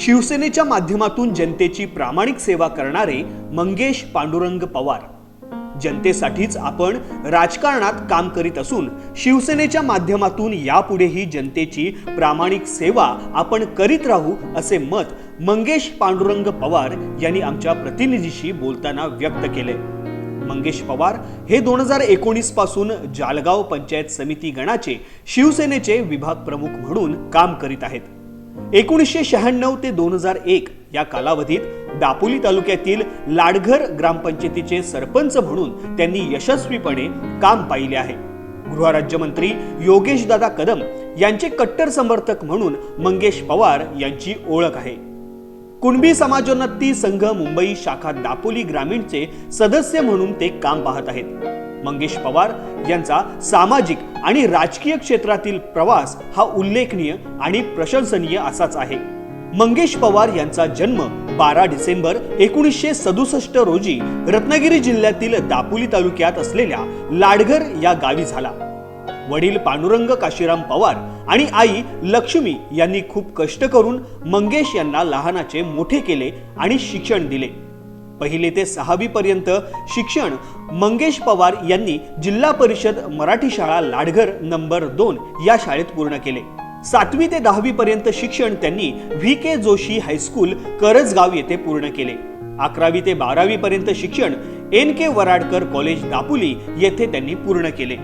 शिवसेनेच्या माध्यमातून जनतेची प्रामाणिक सेवा करणारे मंगेश पांडुरंग पवार. जनतेसाठीच आपण राजकारणात काम करीत असून शिवसेनेच्या माध्यमातून यापुढेही जनतेची प्रामाणिक सेवा आपण करीत राहू असे मत मंगेश पांडुरंग पवार यांनी आमच्या प्रतिनिधीशी बोलताना व्यक्त केले. मंगेश पवार हे दोन हजार एकोणीसपासून जालगाव पंचायत समिती गणाचे शिवसेनेचे विभाग प्रमुख म्हणून काम करीत आहेत. एकोणीसशे शहाण्णव ते दोन हजार एक या कालावधीत दापोली तालुक्यातील लाडघर ग्रामपंचायतीचे सरपंच म्हणून त्यांनी यशस्वीपणे काम पाहिले आहे. गृहराज्यमंत्री योगेशदादा कदम यांचे कट्टर समर्थक म्हणून मंगेश पवार यांची ओळख आहे. कुणबी समाजोन्नती संघ मुंबई शाखा दापोली ग्रामीणचे सदस्य म्हणून ते काम पाहत आहेत. मंगेश पवार यांचा सामाजिक आणि राजकीय क्षेत्रातील प्रवास हा उल्लेखनीय आणि प्रशंसनीय असाच आहे. मंगेश पवार यांचा जन्म बारा डिसेंबर एकोणीसशे सदुसष्ट रोजी रत्नागिरी जिल्ह्यातील दापोली तालुक्यात असलेल्या लाडघर या गावी झाला. वडील पांडुरंग काशीराम पवार आणि आई लक्ष्मी यांनी खूप कष्ट करून मंगेश यांना लहानाचे मोठे केले आणि शिक्षण दिले. पहिली ते सहावी पर्यंत शिक्षण मंगेश पवार यांनी जिल्हा परिषद मराठी शाळा लाडघर नंबर दोन या शाळेत पूर्ण केले. सातवी ते दहावी पर्यंत शिक्षण त्यांनी V K Joshi high school Karajgaon येथे पूर्ण केले. अकरावी ते बारावी पर्यंत शिक्षण N K Varadkar college Dapoli येथे त्यांनी पूर्ण केले.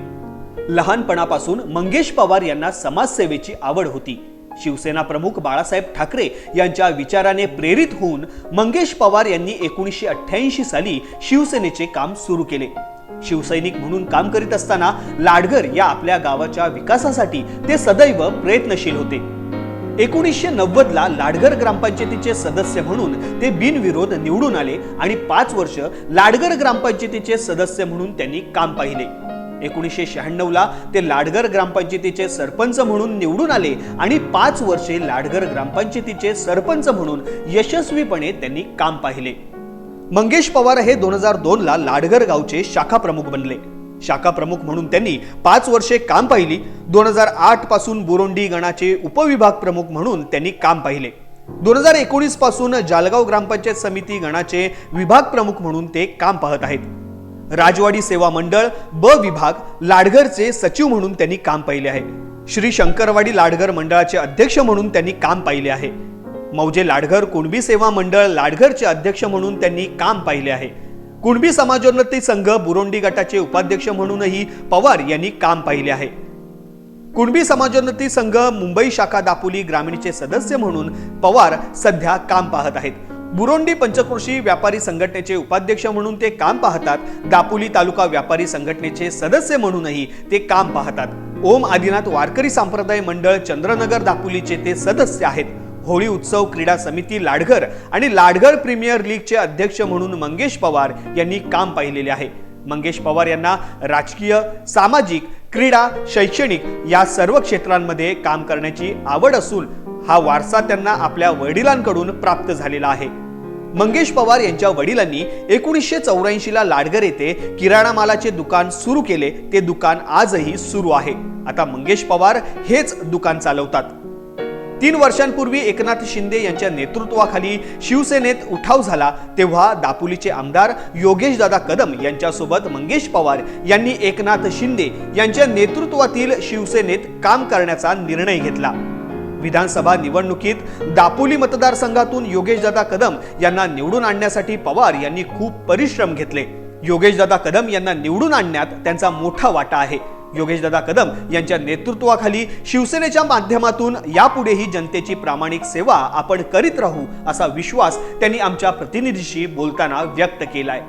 लहानपणापासून मंगेश पवार यांना समाजसेवेची आवड होती. शिवसेना प्रमुख बाळासाहेब ठाकरे यांच्या विचाराने प्रेरित होऊन मंगेश पवार यांनी एकोणीसशे अठ्ठ्याऐंशी साली शिवसेनेचे काम सुरू केले. शिवसैनिक म्हणून काम करीत असताना लाडगर या आपल्या गावाच्या विकासासाठी ते सदैव प्रयत्नशील होते. एकोणीसशे नव्वद ला ग्रामपंचायतीचे सदस्य म्हणून ते बिनविरोध निवडून आले आणि पाच वर्ष लाडगर ग्रामपंचायतीचे सदस्य म्हणून त्यांनी काम पाहिले. एकोणीसशे शहाण्णवला ते लाडगर ग्रामपंचायतीचे सरपंच म्हणून निवडून आले आणि पाच वर्षे लाडगर ग्रामपंचायतीचे सरपंच म्हणून यशस्वीपणे त्यांनी काम पाहिले. मंगेश पवार हे दोन हजार दोनला लाडगर गावचे शाखा प्रमुख बनले. शाखा प्रमुख म्हणून त्यांनी पाच वर्षे काम पाहिली. दोन हजार आठपासून बुरोंडी गणाचे उपविभाग प्रमुख म्हणून त्यांनी काम पाहिले. दोन हजार एकोणीसपासून जालगाव ग्रामपंचायत समिती गणाचे विभाग प्रमुख म्हणून ते काम पाहत आहेत. राजवाडी सेवा मंडळ ब विभाग लाडघरचे सचिव म्हणून त्यांनी काम पाहिले आहे. श्री शंकरवाडी लाडघर मंडळाचे अध्यक्ष म्हणून त्यांनी काम पाहिले आहे. मौजे लाडघर कुणबी सेवा मंडळ लाडघरचे अध्यक्ष म्हणून त्यांनी काम पाहिले आहे. कुणबी समाजोन्नती संघ बुरोंडी गटाचे उपाध्यक्ष म्हणूनही पवार यांनी काम पाहिले आहे. कुणबी समाजोन्नती संघ मुंबई शाखा दापोली ग्रामीणचे सदस्य म्हणून पवार सध्या काम पाहत आहेत. बुरोंडी पंचकृषी व्यापारी संघटनेचे उपाध्यक्ष म्हणून ते काम पाहतात. दापोली तालुका व्यापारी संघटनेचे सदस्य म्हणूनही ते काम पाहतात. ओम आदिनाथ वारकरी संप्रदाय मंडळ चंद्रनगर दापोलीचे ते सदस्य आहेत. होळी उत्सव क्रीडा समिती लाडघर आणि लाडघर प्रीमियर लीगचे अध्यक्ष म्हणून मंगेश पवार यांनी काम पाहिलेले आहे. मंगेश पवार यांना राजकीय सामाजिक क्रीडा शैक्षणिक या सर्व क्षेत्रांमध्ये काम करण्याची आवड असून हा वारसा त्यांना आपल्या वडिलांकडून प्राप्त झालेला आहे. मंगेश पवार यांच्या वडिलांनी एकोणीसशे चौऱ्याऐंशीला लाडगर येथे किराणा मालाचे दुकान सुरू केले. ते दुकान आजही सुरू आहे. आता मंगेश पवार हेच दुकान चालवतात. तीन वर्षांपूर्वी एकनाथ शिंदे यांच्या नेतृत्वाखाली शिवसेनेत उठाव झाला. तेव्हा दापोलीचे आमदार योगेशदादा कदम यांच्यासोबत मंगेश पवार यांनी एकनाथ शिंदे यांच्या नेतृत्वातील शिवसेनेत काम करण्याचा निर्णय घेतला. विधानसभा निवडणुकीत दापोली मतदारसंघातून योगेशदादा कदम यांना निवडून आणण्यासाठी पवार यांनी खूप परिश्रम घेतले. योगेशदादा कदम यांना निवडून आणण्यात त्यांचा मोठा वाटा आहे. योगेशदादा कदम यांच्या नेतृत्वाखाली शिवसेनेच्या माध्यमातून यापुढेही जनतेची प्रामाणिक सेवा आपण करीत राहू असा विश्वास त्यांनी आमच्या प्रतिनिधीशी बोलताना व्यक्त केलाय.